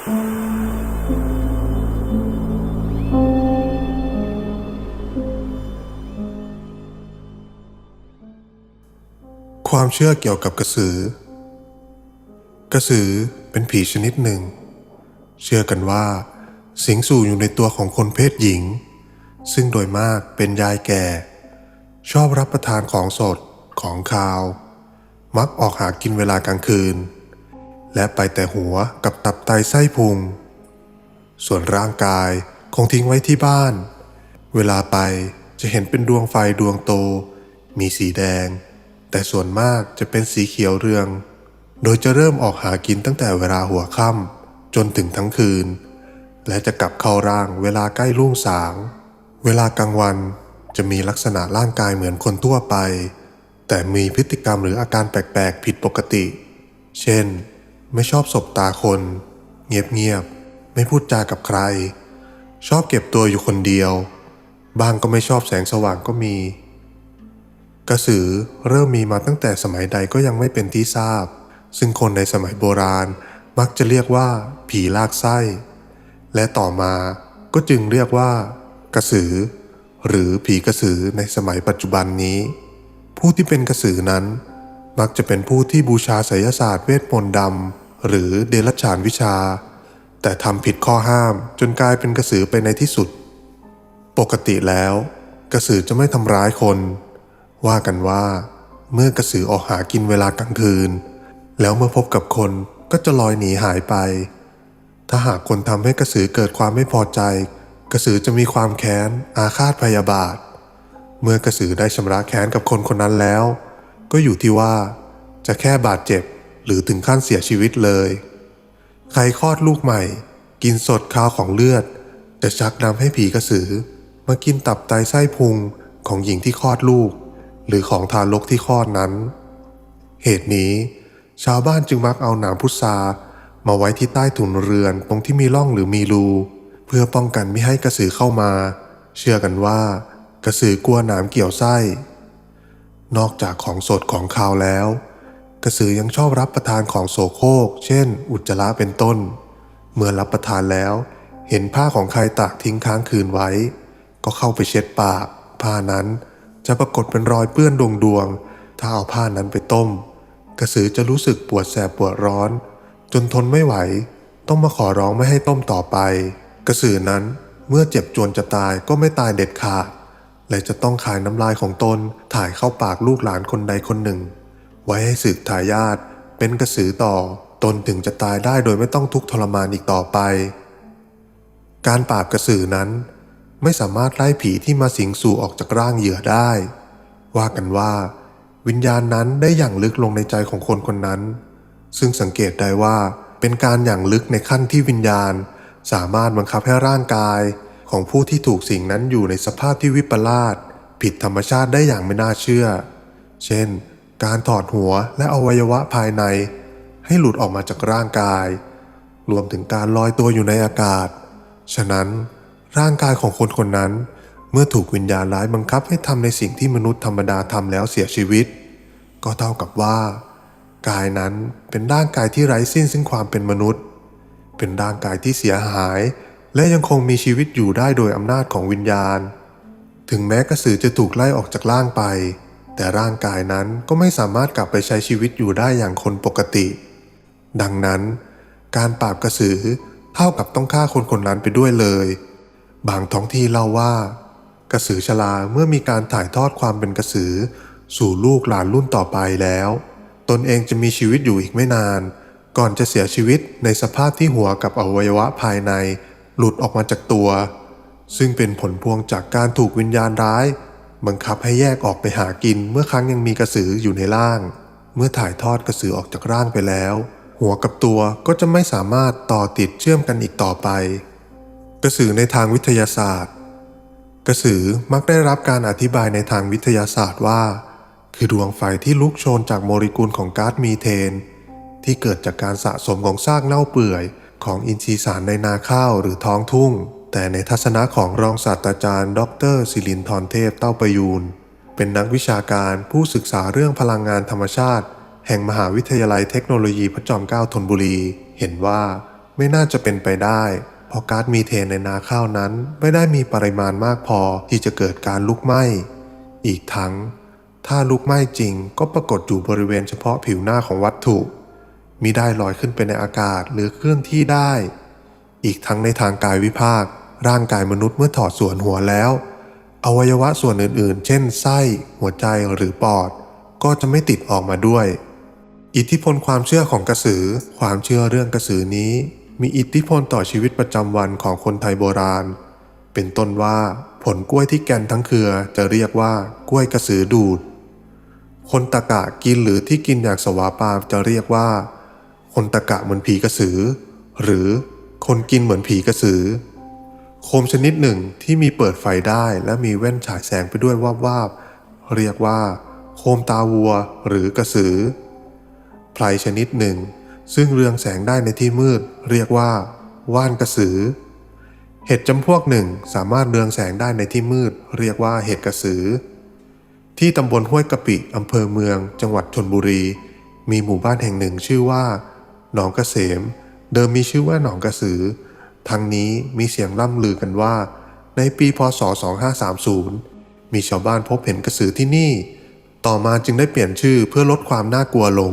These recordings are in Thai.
ความเชื่อเกี่ยวกับกระสือ กระสือเป็นผีชนิดหนึ่ง เชื่อกันว่า สิงสู่อยู่ในตัวของคนเพศหญิง ซึ่งโดยมากเป็นยายแก่ ชอบรับประทานของสดของคาว มักออกหากินเวลากลางคืน และไปแต่หัวกับตับไตไส้พุง ส่วนร่างกายคงทิ้งไว้ที่บ้าน เวลาไปจะเห็นเป็นดวงไฟดวงโต มีสีแดง แต่ส่วนมากจะเป็นสีเขียวเรือง โดยจะเริ่มออกหากินตั้งแต่เวลาหัวค่ำจนถึงทั้งคืน และจะกลับเข้าร่างเวลาใกล้รุ่งสาง เวลากลางวันจะมีลักษณะร่างกายเหมือนคนทั่วไป แต่มีพฤติกรรมหรืออาการแปลกๆผิดปกติ เช่น ไม่ชอบสบตาคน เงียบๆ ไม่พูดจากับใคร ชอบเก็บตัวอยู่คนเดียว บางก็ไม่ชอบแสงสว่างก็มี กระสือเริ่มมีมาตั้งแต่สมัยใดก็ยังไม่เป็นที่ทราบ ซึ่งคนในสมัยโบราณมักจะเรียกว่า ผีลากไส้ และต่อมาก็จึงเรียกว่า กระสือ หรือผีกระสือในสมัยปัจจุบันนี้ ผู้ที่เป็นกระสือนั้น มักจะเป็นผู้ที่บูชาไสยศาสตร์เวทมนต์ดำ หรือเดรัจฉานวิชา แต่ทำผิดข้อห้ามจนกลายเป็นกระสือไปในที่สุด ปกติแล้ว กระสือจะไม่ทำร้ายคน ว่ากันว่า เมื่อกระสือออกหากินเวลากลางคืน แล้วเมื่อพบกับคนก็จะลอยหนีหายไป ถ้าหากคนทำให้กระสือเกิดความไม่พอใจ กระสือจะมีความแค้น อาฆาตพยาบาท เมื่อกระสือได้ชำระแค้นกับคนคนนั้นแล้ว ก็อยู่ที่ว่าจะแค่บาดเจ็บ หรือถึงขั้นเสียชีวิตเลย ใครคลอดลูกใหม่ กินสดข้าวของเลือด จะชักนำให้ผีกระสือ มากินตับไตไส้พุงของหญิงที่คลอดลูก หรือของทารกที่คลอดนั้น เหตุนี้ชาวบ้านจึงมักเอาหนามพุทรามาไว้ที่ใต้ถุนเรือนตรงที่มีร่องหรือมีรู เพื่อป้องกันไม่ให้กระสือเข้ามา เชื่อกันว่า กระสือกลัวหนามเกี่ยวไส้ นอกจากของสดของคาวแล้ว กระสือยังชอบรับประทานของโสโครก เช่น อุจจาระเป็นต้น เมื่อรับประทานแล้ว เห็นผ้าของใครตากทิ้งค้างคืนไว้ ก็เข้าไปเช็ดปาก ผ้านั้นจะปรากฏเป็นรอยเปื้อนดวงดวงๆถ้าเอาผ้านั้นไปต้ม กระสือจะรู้สึกปวดแสบปวดร้อน จนทนไม่ไหว ต้องมาขอร้องไม่ให้ต้มต่อไป กระสือนั้นเมื่อเจ็บจวนจะตายก็ไม่ตายเด็ดขาดและจะต้องขายน้ำลายของตนถ่ายเข้าปากลูกหลานคนใดคนหนึ่ง ไว้ให้สืบทายาทเป็นกระสือต่อตนถึงจะตายได้โดยไม่ต้องทุกข์ทรมานอีกต่อไป การปราบกระสือนั้น ไม่สามารถไล่ผีที่มาสิงสู่ออกจากร่างเหยื่อได้ ว่ากันว่า วิญญาณนั้นได้อย่างลึกลงในใจของคนคนนั้น ซึ่งสังเกตได้ว่าเป็นการอย่างลึกในขั้นที่วิญญาณ สามารถบังคับให้ร่างกายของผู้ที่ถูกสิ่งนั้นอยู่ในสภาพที่วิปลาสผิดธรรมชาติได้อย่างไม่น่าเชื่อ เช่น การถอดหัวและอวัยวะภายใน ให้หลุดออกมาจากร่างกาย รวมถึงการลอยตัวอยู่ในอากาศ ฉะนั้นร่างกายของคนคนนั้นเมื่อถูกวิญญาณร้ายบังคับให้ทำในสิ่งที่มนุษย์ธรรมดาทำแล้วเสียชีวิต ก็เท่ากับว่า กายนั้นเป็นร่างกายที่ไร้สิ้นซึ่งความเป็นมนุษย์ เป็นร่างกายที่เสียหาย และยังคงมีชีวิตอยู่ได้โดยอำนาจของวิญญาณ ถึงแม้กระสือจะถูกไล่ออกจากร่างไป แต่ร่างกายนั้นก็ไม่สามารถกลับไปใช้ชีวิตอยู่ได้อย่างคนปกติ ดังนั้น การปราบกระสือเท่ากับต้องฆ่าคนคนนั้นไปด้วยเลย บางท้องที่เล่าว่า กระสือชราเมื่อมีการถ่ายทอดความเป็นกระสือ สู่ลูกหลานรุ่นต่อไปแล้ว ตนเองจะมีชีวิตอยู่อีกไม่นาน ก่อนจะเสียชีวิตในสภาพที่หัวกับอวัยวะภายใน หลุดออกมาจากตัว ซึ่งเป็นผลพวงจากการถูกวิญญาณร้าย บังคับให้แยกออกไปหากินเมื่อครั้งยังมีกระสืออยู่ในร่าง เมื่อถ่ายทอดกระสือออกจากร่างไปแล้ว หัวกับตัวก็จะไม่สามารถต่อติดเชื่อมกันอีกต่อไป กระสือในทางวิทยาศาสตร์ กระสือมักได้รับการอธิบายในทางวิทยาศาสตร์ว่า คือดวงไฟที่ลุกโชนจากโมเลกุลของก๊าซมีเทน ที่เกิดจากการสะสมของซากเน่าเปื่อย ของอินทรีย์สารในนาข้าวหรือท้องทุ่ง แต่ในทัศนะของรองศาสตราจารย์ ดรศิรินทรเทพเต้าประยูนเป็นนักวิชาการผู้ศึกษาเรื่องพลังงานธรรมชาติ แห่งมหาวิทยาลัยเทคโนโลยีพระจอมเกล้าธนบุรี เห็นว่าไม่น่าจะเป็นไปได้ เพราะก๊าซมีเทนในนาข้าวนั้น ไม่ได้มีปริมาณมากพอที่จะเกิดการลุกไหม้ อีกทั้ง ถ้าลุกไหม้จริงก็ปรากฏอยู่บริเวณเฉพาะผิวหน้าของวัตถุมิได้ลอยขึ้นไปในอากาศหรือเคลื่อนที่ได้ อีกทั้งในทางกายวิภาค ร่างกายมนุษย์เมื่อถอดส่วนหัวแล้ว อวัยวะส่วนอื่นๆ เช่นไส้ หัวใจหรือปอด ก็จะไม่ติดออกมาด้วย อิทธิพลความเชื่อของกระสือ ความเชื่อเรื่องกระสือนี้ มีอิทธิพลต่อชีวิตประจำวันของคนไทยโบราณ เป็นต้นว่าผลกล้วยที่แก่นทั้งเครือจะเรียกว่ากล้วยกระสือดูด คนตะกะกินหรือที่กินอย่างสวาปามจะเรียกว่า คนตะกะเหมือนผีกระสือ หรือคนกินเหมือนผีกระสือ โคมชนิดหนึ่งที่มีเปิดไฟได้และมีแว่นฉายแสงไปด้วยวาบวาบๆเรียกว่า โคมตาวัวหรือกระสือไพรชนิดหนึ่ง ซึ่งเรืองแสงได้ในที่มืด เรียกว่า ว่านกระสือ เห็ดจำพวกหนึ่งสามารถเรืองแสงได้ในที่มืด เรียกว่าเห็ดกระสือ ที่ตำบลห้วยกะปิอำเภอเมือง จังหวัดชนบุรี มีหมู่บ้านแห่งหนึ่งชื่อว่าหนองกเกษมเดิมมีชื่อว่าหนองกระสือ ทั้งนี้มีเสียงล่ำลือกันว่า ในปีพศ 2530 มีชาวบ้านพบเห็นกระสือที่นี่ ต่อมาจึงได้เปลี่ยนชื่อเพื่อลดความน่ากลัวลง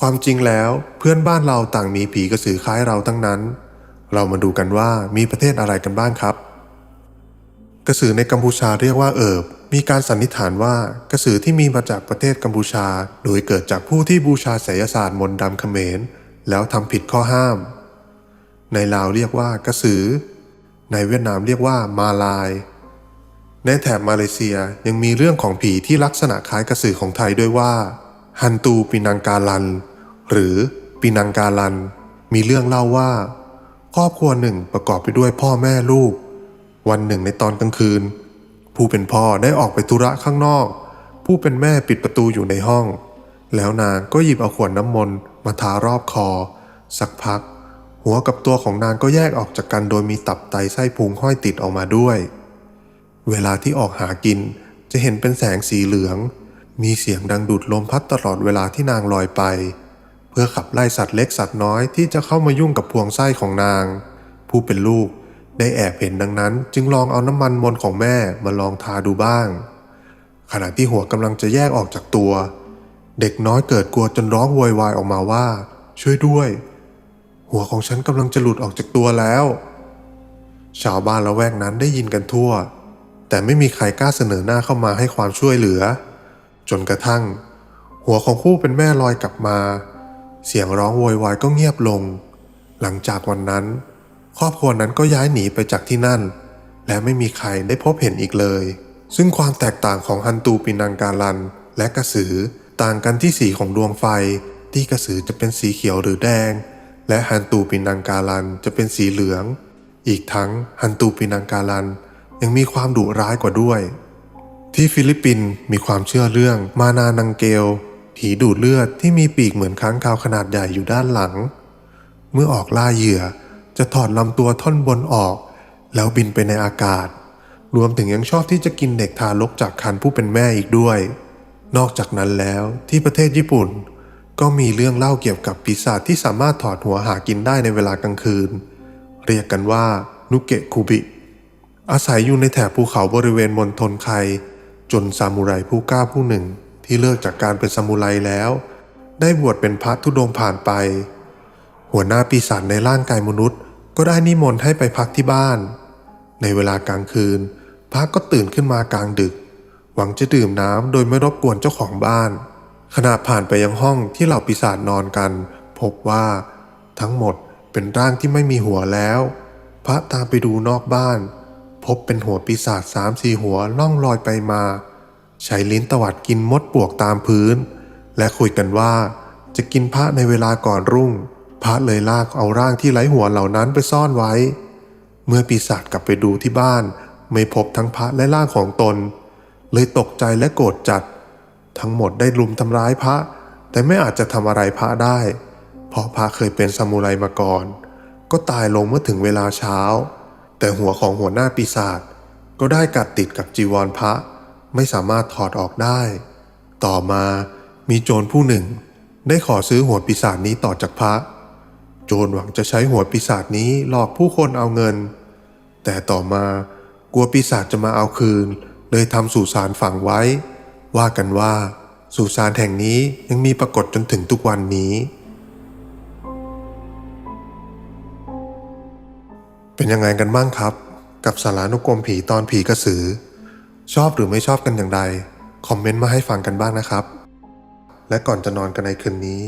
ความจริงแล้วเพื่อนบ้านเราต่างมีผีกระสือคล้ายเราทั้งนั้น เรามาดูกันว่ามีประเทศอะไรกันบ้างครับ กระสือในกัมพูชาเรียกว่าเอิบมีการสันนิษฐานว่ากระสือที่มีมาจากประเทศกัมพูชา โดยเกิดจากผู้ที่บูชาไสยศาสตร์มนต์ดำเขมร แล้วทำผิดข้อห้าม ในลาวเรียกว่ากระสือ ในเวียดนามเรียกว่ามาลาย ในแถบมาเลเซียยังมีเรื่องของผีที่ลักษณะคล้ายกระสือของไทยด้วยว่า ฮันตูปินังกาลัน หรือปินังกาลัน มีเรื่องเล่าว่า ครอบครัวหนึ่งประกอบไปด้วยพ่อแม่ลูก วันหนึ่งในตอนกลางคืน ผู้เป็นพ่อได้ออกไปธุระข้างนอก ผู้เป็นแม่ปิดประตูอยู่ในห้อง แล้วนางก็หยิบเอาขวดน้ำมนต์มาทารอบคอ สักพัก หัวกับตัวของนางก็แยกออกจากกันโดยมีตับไตไส้พุงห้อยติดออกมาด้วย เวลาที่ออกหากินจะเห็นเป็นแสงสีเหลือง มีเสียงดังดูดลมพัดตลอดเวลาที่นางลอยไป เพื่อขับไล่สัตว์เล็กสัตว์น้อยที่จะเข้ามายุ่งกับพวงไส้ของนาง ผู้เป็นลูกได้แอบเห็นดังนั้น จึงลองเอาน้ำมันมนของแม่มาลองทาดูบ้าง ขณะที่หัวกำลังจะแยกออกจากตัว เด็กน้อยเกิดกลัวจนร้องโวยวายออกมาว่า ช่วยด้วย หัวของฉันกำลังจะหลุดออกจากตัวแล้ว ชาวบ้านละแวกนั้นได้ยินกันทั่ว แต่ไม่มีใครกล้าเสนอหน้าเข้ามาให้ความช่วยเหลือ จนกระทั่ง หัวของผู้เป็นแม่ลอยกลับมา เสียงร้องโวยวายก็เงียบลง หลังจากวันนั้น ครอบครัวนั้นก็ย้ายหนีไปจากที่นั่น และไม่มีใครได้พบเห็นอีกเลย ซึ่งความแตกต่างของฮันตูปินังการัน และกระสือต่างกันที่สีของดวงไฟที่กระสือจะเป็นสีเขียวหรือแดง และฮันตูปินังการันจะเป็นสีเหลือง อีกทั้งฮันตูปินังการันยังมีความดุร้ายกว่าด้วย ที่ฟิลิปปินส์มีความเชื่อเรื่องมานานังเกล ผีดูดเลือดที่มีปีกเหมือนค้างคาวขนาดใหญ่อยู่ด้านหลัง เมื่อออกล่าเหยื่อจะถอดลำตัวท่อนบนออก แล้วบินไปในอากาศ รวมถึงยังชอบที่จะกินเด็กทารกจากคันผู้เป็นแม่อีกด้วย นอกจากนั้นแล้วที่ประเทศญี่ปุ่น ก็มีเรื่องเล่าเกี่ยวกับปีศาจที่สามารถถอดหัวหากินได้ในเวลากลางคืน เรียกกันว่านุเกะคุบิ อาศัยอยู่ในแถบภูเขาบริเวณมณฑลไคจนซามูไรผู้กล้าผู้หนึ่ง ที่เลิกจากการเป็นซามูไรแล้ว ได้บวชเป็นพระธุดงผ่านไป หัวหน้าปีศาจในร่างกายมนุษย์ ก็ได้นิมนต์ให้ไปพักที่บ้าน ในเวลากลางคืน พระก็ตื่นขึ้นมากลางดึก หวังจะดื่มน้ำโดยไม่รบกวนเจ้าของบ้าน ขณะผ่านไปยังห้องที่เหล่าปีศาจนอนกัน พบว่า ทั้งหมดเป็นร่างที่ไม่มีหัวแล้ว พระตามไปดูนอกบ้าน พบเป็นหัวปีศาจสามสี่หัวล่องลอยไปมา ใช้ลิ้นตวัดกินมดปวกตามพื้น และคุยกันว่า จะกินพระในเวลาก่อนรุ่ง พระเลยลากเอาร่างที่ไร้หัวเหล่านั้นไปซ่อนไว้ เมื่อปีศาจกลับไปดูที่บ้าน ไม่พบทั้งพระและร่างของตน เลยตกใจและโกรธจัด ทั้งหมดได้ลุมทำร้ายพระ แต่ไม่อาจจะทำอะไรพระได้ เพราะพระเคยเป็นซามูไรมาก่อน ก็ตายลงเมื่อถึงเวลาเช้า แต่หัวของหัวหน้าปีศาจก็ได้กัดติดกับจีวรพระ ไม่สามารถถอดออกได้ ต่อมามีโจรผู้หนึ่ง ได้ขอซื้อหัวปีศาจนี้ต่อจากพระ โจรหวังจะใช้หัวปีศาจนี้หลอกผู้คนเอาเงิน แต่ต่อมากลัวปีศาจจะมาเอาคืน เลยทำสุสานฝังไว้ ว่ากันว่าสุสานแห่งนี้ยังมีปรากฏจนถึงทุกวันนี้ เป็นยังไงกันบ้างครับ กับสารานุกรมผีตอนผีกระสือ ชอบหรือไม่ชอบกันอย่างไร คอมเมนต์มาให้ฟังกันบ้างนะครับ และก่อนจะนอนกันในคืนนี้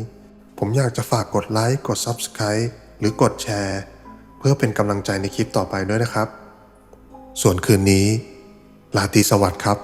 ผมอยากจะฝากกดไลค์กด Subscribe หรือกดแชร์ เพื่อเป็นกำลังใจในคลิปต่อไปด้วยนะครับ ส่วนคืนนี้ลาตรีสวัสดิ์ครับ